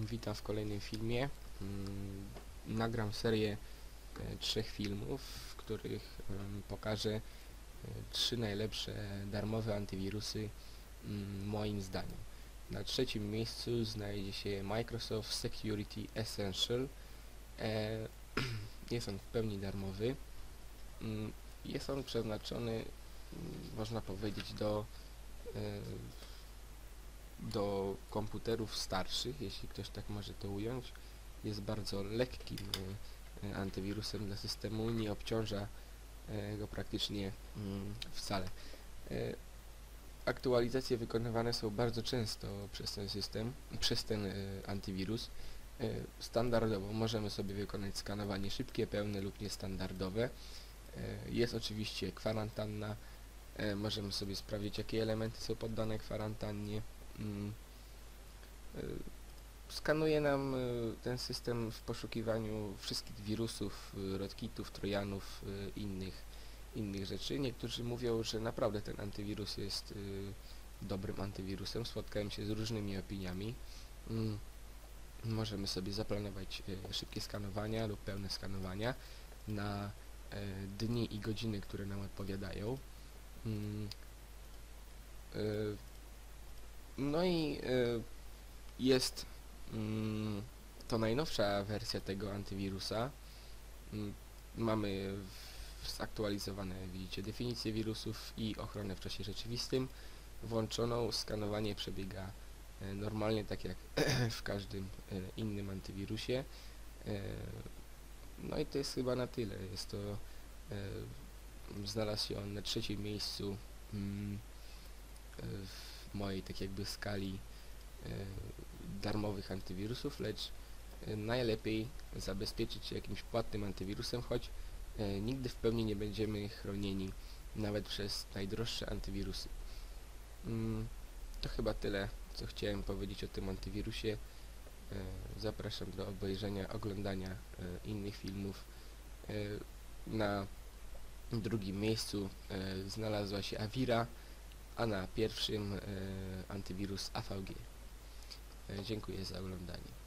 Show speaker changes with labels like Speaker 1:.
Speaker 1: Witam w kolejnym filmie. Mm, Nagram serię e, trzech filmów, w których pokażę e, trzy najlepsze darmowe antywirusy mm, moim zdaniem. Na trzecim miejscu znajdzie się Microsoft Security Essential. E, Jest on w pełni darmowy. Mm, Jest on przeznaczony, można powiedzieć, do do komputerów starszych, jeśli ktoś tak może to ująć. Jest bardzo lekkim e, e, antywirusem dla systemu, nie obciąża e, go praktycznie mm, wcale. Aktualizacje wykonywane są bardzo często przez ten system, przez ten antywirus. Standardowo możemy sobie wykonać skanowanie szybkie, pełne lub niestandardowe. Jest oczywiście kwarantanna, możemy sobie sprawdzić jakie elementy są poddane kwarantannie. Mm, y, Skanuje nam y, ten system w poszukiwaniu wszystkich wirusów, y, rootkitów, trojanów, innych, innych rzeczy. Niektórzy mówią, że naprawdę ten antywirus jest dobrym antywirusem. Spotkałem się z różnymi opiniami. Mm, Możemy sobie zaplanować szybkie skanowania lub pełne skanowania na y, dni i godziny, które nam odpowiadają. No i y, jest mm, to najnowsza wersja tego antywirusa. Mm, mamy zaktualizowane, widzicie, definicję wirusów i ochronę w czasie rzeczywistym. Włączoną skanowanie przebiega e, normalnie, tak jak w każdym e, innym antywirusie. E, No i to jest chyba na tyle. Jest to znalazł się on na trzecim miejscu mm, w mojej tak jakby skali e, darmowych antywirusów, lecz e, najlepiej zabezpieczyć się jakimś płatnym antywirusem, choć e, nigdy w pełni nie będziemy chronieni nawet przez najdroższe antywirusy. Mm, To chyba tyle, co chciałem powiedzieć o tym antywirusie. Zapraszam do obejrzenia, oglądania innych filmów. Na drugim miejscu znalazła się Avira, a na pierwszym e, antywirus AVG. E, dziękuję za oglądanie.